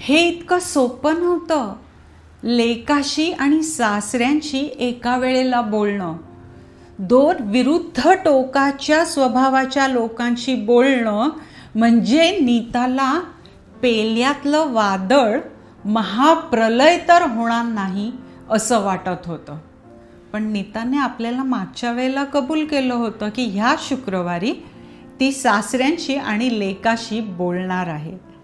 हे इतकं सोपं नव्हतं. लेकाशी आणि सासऱ्यांशी एका वेळेला बोलणं. दोन विरुद्ध टोकाच्या स्वभावाच्या लोकांशी बोलणं म्हणजे नीताला पेल्यातलं वादळ महाप्रलय तर होणार नाही असं वाटत होतं. पण नीताने आपल्याला मागच्या वेळेला कबूल केलं होतं की ह्या शुक्रवारी ती सासऱ्यांशी आणि लेकाशी बोलणार आहे.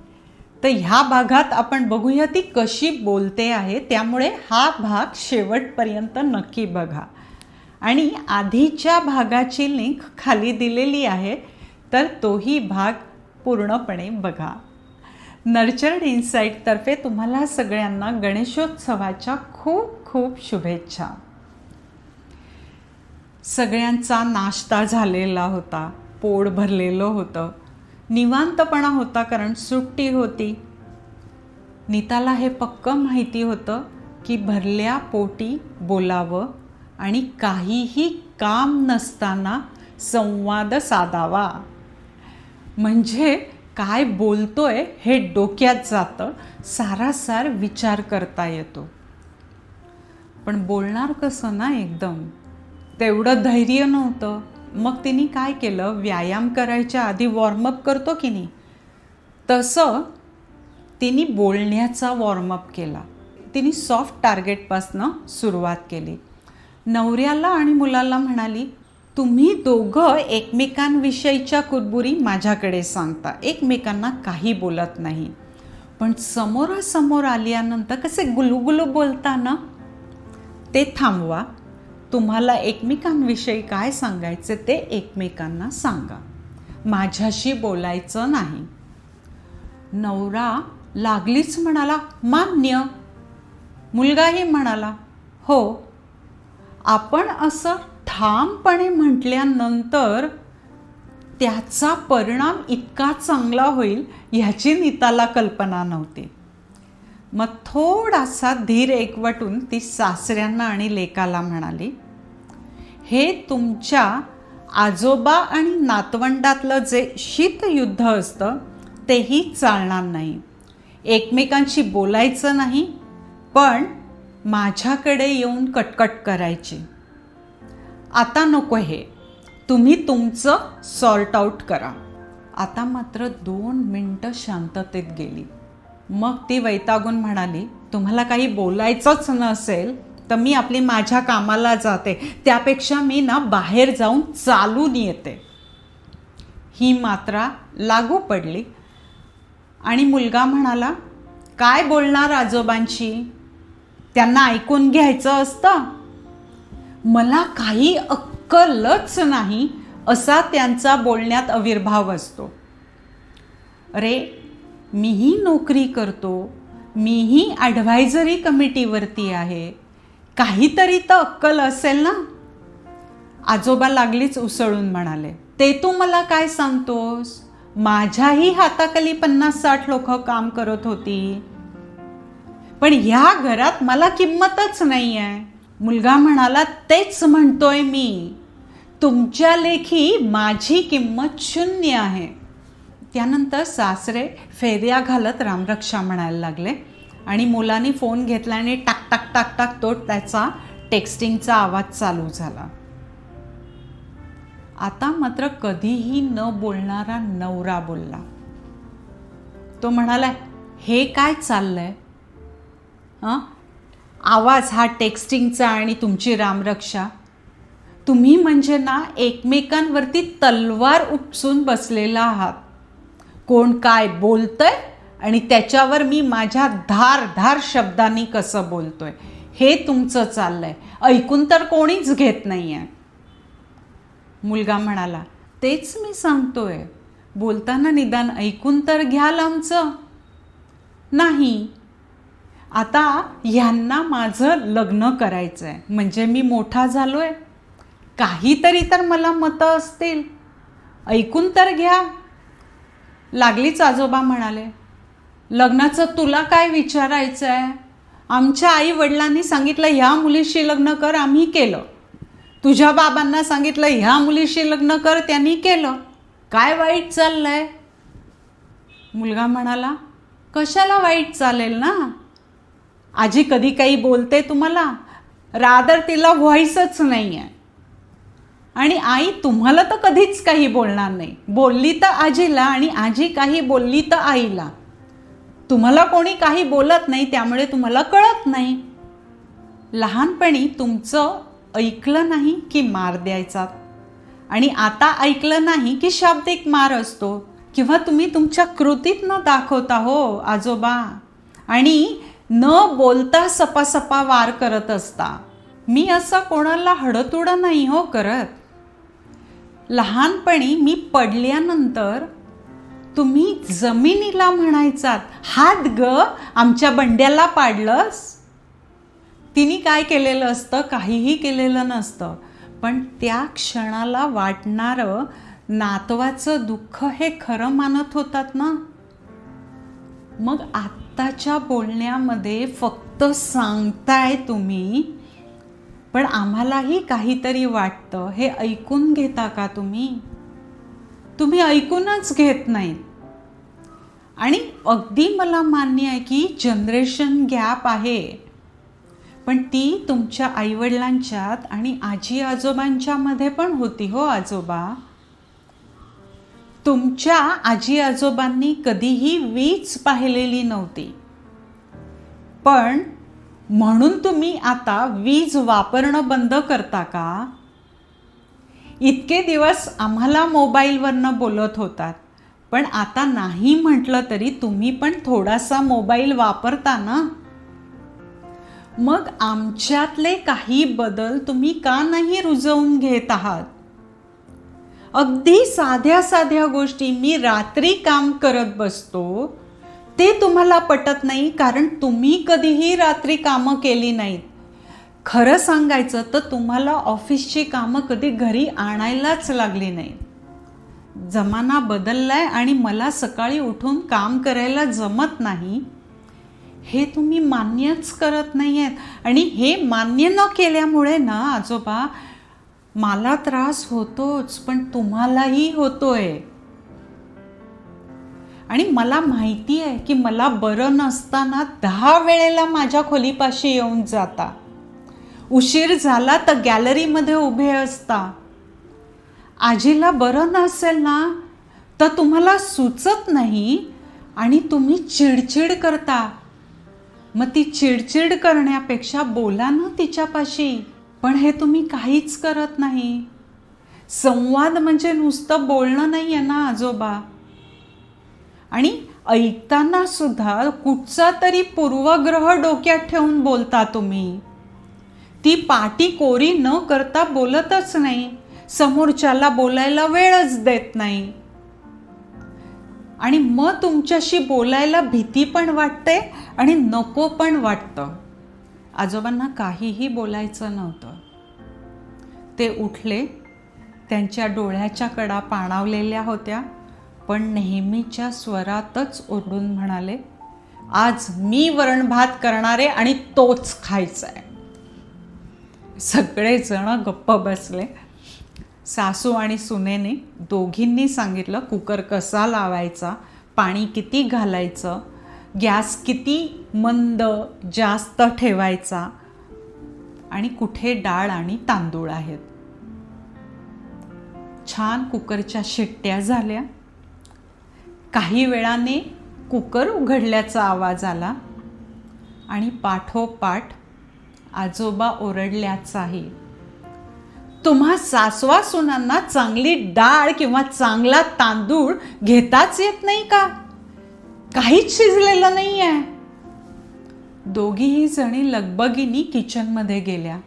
तर ह्या भागात आपण बघूया ती कशी बोलते आहे. त्यामुळे हा भाग शेवटपर्यंत नक्की बघा. आणि आधीच्या भागाची लिंक खाली दिलेली आहे तर तोही भाग पूर्णपणे बघा. नर्चर्ड इन्साईटतर्फे तुम्हाला सगळ्यांना गणेशोत्सवाच्या खूप खूप शुभेच्छा. सगळ्यांचा नाश्ता झालेला होता पोट भरलेलं होतं. निवांतपणा होता कारण सुट्टी होती. नीताला हे पक्क माहिती होतं की भरल्या पोटी बोलावं आणि काहीही काम नसताना संवाद साधावा. म्हणजे काय बोलतोय हे डोक्यात जातं सारासार विचार करता येतो. पण बोलणार कसं ना एकदम? तेवढं धैर्य नव्हतं. मग तिने काय केलं? व्यायाम करायच्या आधी वॉर्मअप करतो की नाही? तसं तिने बोलण्याचा वॉर्मअप केला. तिने सॉफ्ट टार्गेटपासनं सुरुवात केली. नवऱ्याला आणि मुलाला म्हणाली तुम्ही दोघं एकमेकांविषयीच्या कुरबुरी माझ्याकडे सांगता. एकमेकांना काही बोलत नाही. पण समोरासमोर आल्यानंतर कसे गुलुगुलू बोलता ना ते थांबवा. तुम्हाला एकमेकांविषयी काय सांगायचे ते एकमेकांना सांगा. माझ्याशी बोलायचं नाही. नवरा लागलीच म्हणाला मान्य. मुलगाही म्हणाला हो. आपण असं ठामपणे म्हटल्यानंतर त्याचा परिणाम इतका चांगला होईल ह्याची नीताला कल्पना नव्हती. मग थोडासा धीर एकवटून ती सासऱ्यांना आणि लेकाला म्हणाली हे तुमच्या आजोबा आणि नातवंडातलं जे शीतयुद्ध असतं तेही चालणार नाही. एकमेकांशी बोलायचं नाही पण माझ्याकडे येऊन कटकट करायची. आता नको हे. तुम्ही तुमचं सॉर्ट आऊट करा. आता मात्र दोन मिनटं शांततेत गेली. मग ती वैतागून म्हणाली तुम्हाला काही बोलायचंच नसेल तर मी आपली माझ्या कामाला जाते. त्यापेक्षा मी ना बाहेर जाऊन चालून येते. ही मात्रा लागू पडली. आणि मुलगा म्हणाला काय बोलणार आजोबांशी? त्यांना ऐकून घ्यायचं असतं? मला काही अक्कलच नाही असा त्यांचा बोलण्यात आविर्भाव असतो. अरे मीही नोकरी करतो. मीही ॲडव्हायझरी कमिटीवरती आहे. काहीतरी तर अक्कल असेल ना? आजोबा लागलीच उसळून म्हणाले ते तू मला काय सांगतोस? माझ्याही हाताखाली पन्नास साठ लोक काम करत होती. पण ह्या घरात मला किंमतच नाही आहे मुलगा म्हणाला तेच म्हणतोय मी. तुमच्या लेखी माझी किंमत शून्य आहे. त्यानंतर सासरे फेऱ्या घालत रामरक्षा म्हणायला लागले आणि मुलाने फोन घेतला आणि टाक टाक टाक टाक तो त्याचा टेक्स्टिंगचा आवाज चालू झाला. आता मात्र कधीही न बोलणारा नवरा बोलला. तो म्हणाला हे काय चाललंय? हां? आवाज हा टेक्स्टिंगचा आणि तुमची रामरक्षा. तुम्ही म्हणजे ना एकमेकांवरती तलवार उपसून बसलेला आहात. कोण काय बोलतंय आणि त्याच्यावर मी माझ्या धार धार शब्दांनी कसं बोलतोय? हे तुमचं चाललंय. ऐकून तर कोणीच घेत नाही आहे मुलगा म्हणाला तेच मी सांगतोय. बोलताना निदान ऐकून तर घ्याल आमचं. नाही. आता ह्यांना माझं लग्न करायचं आहे म्हणजे मी मोठा झालो आहे काहीतरी तर मला मतं असतील. ऐकून तर घ्या. लागलीच आजोबा म्हणाले लग्नाचं तुला काय विचारायचं आहे आमच्या आई वडिलांनी सांगितलं ह्या मुलीशी लग्न कर आम्ही केलं. तुझ्या बाबांना सांगितलं ह्या मुलीशी लग्न कर त्यांनी केलं. काय वाईट चाललं आहे मुलगा म्हणाला कशाला वाईट चालेल ना? आजी कधी काही बोलते तुम्हाला? रादर तिला व्हॉइसच नाही आहे आणि आई तुम्हाला तर कधीच काही बोलणार नाही. बोलली तर आजीला आणि आजी काही बोलली तर आईला. तुम्हाला कोणी काही बोलत नाही त्यामुळे तुम्हाला कळत नाही. लहानपणी तुमचं ऐकलं नाही की मार द्यायचा. आणि आता ऐकलं नाही की शाब्दिक मार असतो. किंवा तुम्ही तुमच्या कृतीत न दाखवता हो आजोबा. आणि न बोलता सपासपा वार करत असता. मी असं कोणाला हडतुडं नाही हो करत. लहानपणी मी पडल्यानंतर तुम्ही जमिनीला म्हणायचात हात ग आमच्या बंड्याला पाडलंस. तिने काय केलेलं असतं? काहीही केलेलं नसतं. पण त्या क्षणाला वाटणारं नातवाचं दुःख हे खरं मानत होतात ना? मग आत्ताच्या बोलण्यामध्ये फक्त सांगताय तुम्ही पण आम्हालाही काहीतरी वाटतं. हे ऐकून घेता का तुम्ही? तुम्ही ऐकूनच घेत नाहीत. आणि अगदी मला मान्य आहे की जनरेशन गॅप आहे. पण ती तुमच्या आईवडिलांच्यात आणि आजी आजोबांच्यामध्ये पण होती हो आजोबा. तुमच्या आजी आजोबांनी कधीही वीज पाहिलेली नव्हती. पण म्हणून तुम्ही आता वीज वापरणं बंद करता का? इतके दिवस आम्हाला मोबाईलवरनं बोलत होतात. पण आता नाही म्हटलं तरी तुम्ही पण थोडासा मोबाईल वापरता ना? मग आमच्यातले काही बदल तुम्ही का नाही रुजवून घेत आहात? अगदी साध्या साध्या गोष्टी मी रात्री काम करत बसतो ते तुम्हाला पटत नाही कारण तुम्ही कधीही रात्री कामं केली नाहीत. खरं सांगायचं तर तुम्हाला ऑफिसची कामं कधी घरी आणायलाच लागली नाही. जमाना बदललाय आणि मला सकाळी उठून काम करायला जमत नाही. हे तुम्ही मान्यच करत नाही आहेत आणि हे मान्य न केल्यामुळे ना आजोबा मला त्रास होतोच पण तुम्हालाही होतोय. आणि मला माहिती आहे की मला बरं नसताना दहा वेळेला माझ्या खोलीपाशी येऊन जाता. उशीर झाला तर गॅलरीमध्ये उभे असता. आजीला बरं नसेल ना तर तुम्हाला सुचत नाही आणि तुम्ही चिडचिड करता. मग ती चिडचिड करण्यापेक्षा बोला ना तिच्यापाशी पण हे तुम्ही काहीच करत नाही. संवाद म्हणजे नुसतं बोलणं नाही आहे ना आजोबा. आणि ऐकताना सुद्धा कुठचा तरी पूर्वग्रह डोक्यात ठेवून बोलता तुम्ही. ती पाटी कोरी न करता बोलतच नाही. समोरच्याला बोलायला वेळच देत नाही. आणि मग तुमच्याशी बोलायला भीती पण वाटते आणि नको पण वाटतं. आजोबांना काहीही बोलायचं नव्हतं. ते उठले त्यांच्या डोळ्याच्या कडा पाणावलेल्या होत्या पण नेहमीच्या स्वरातच ओरडून म्हणाले आज मी वरणभात करणारे आणि तोच खायचा आहे सगळेजण गप्प बसले. सासू आणि सुनेने दोघींनी सांगितलं कुकर कसा लावायचा? पाणी किती घालायचं? गॅस किती मंद जास्त ठेवायचा? आणि कुठे डाळ आणि तांदूळ आहेत? छान कुकरच्या शिट्ट्या झाल्या. काही वेळाने कुकर उघडल्याचा आवाज आला आणि पाठोपाठ आजोबा ओरडल्याचाही तुम्हा सासवा सुनांना चांगली डाळ किंवा चांगला तांदूळ घेताच येत नाही का? काहीच शिजलेलं नाही आहे दोघीही जणी लगबगीनी किचनमध्ये गेल्या.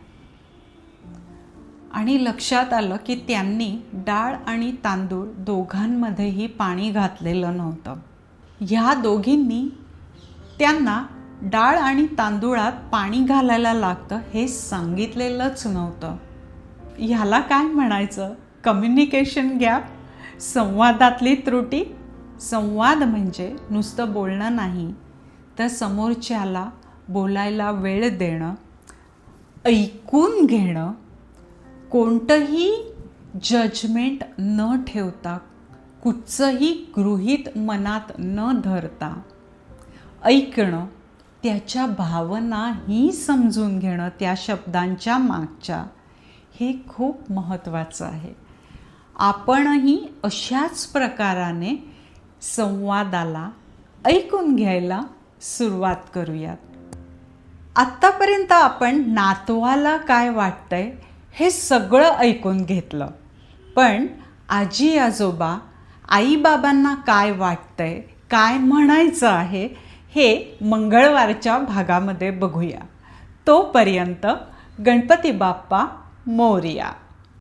आणि लक्षात आलं की त्यांनी डाळ आणि तांदूळ दोघांमध्येही पाणी घातलेलं नव्हतं. ह्या दोघींनी त्यांना डाळ आणि तांदूळात पाणी घालायला लागतं हे सांगितलेलंच नव्हतं. ह्याला काय म्हणायचं? कम्युनिकेशन गॅप संवादातली त्रुटी? संवाद म्हणजे नुसतं बोलणं नाही तर समोरच्याला बोलायला वेळ देणं ऐकून घेणं कोणतंही जजमेंट न ठेवता कुठचंही गृहीत मनात न धरता ऐकणं त्याच्या भावनाही समजून घेणं त्या शब्दांच्या मागच्या हे खूप महत्त्वाचं आहे. आपणही अशाच प्रकाराने संवादाला ऐकून घ्यायला सुरुवात करूयात. आत्तापर्यंत आपण नातवाला काय वाटतंय हे सगळं ऐकून घेतलं. पण आजी आजोबा आईबाबांना काय वाटतंय काय म्हणायचं आहे हे मंगळवारच्या भागामध्ये बघूया. तोपर्यंत गणपती बाप्पा मोरया.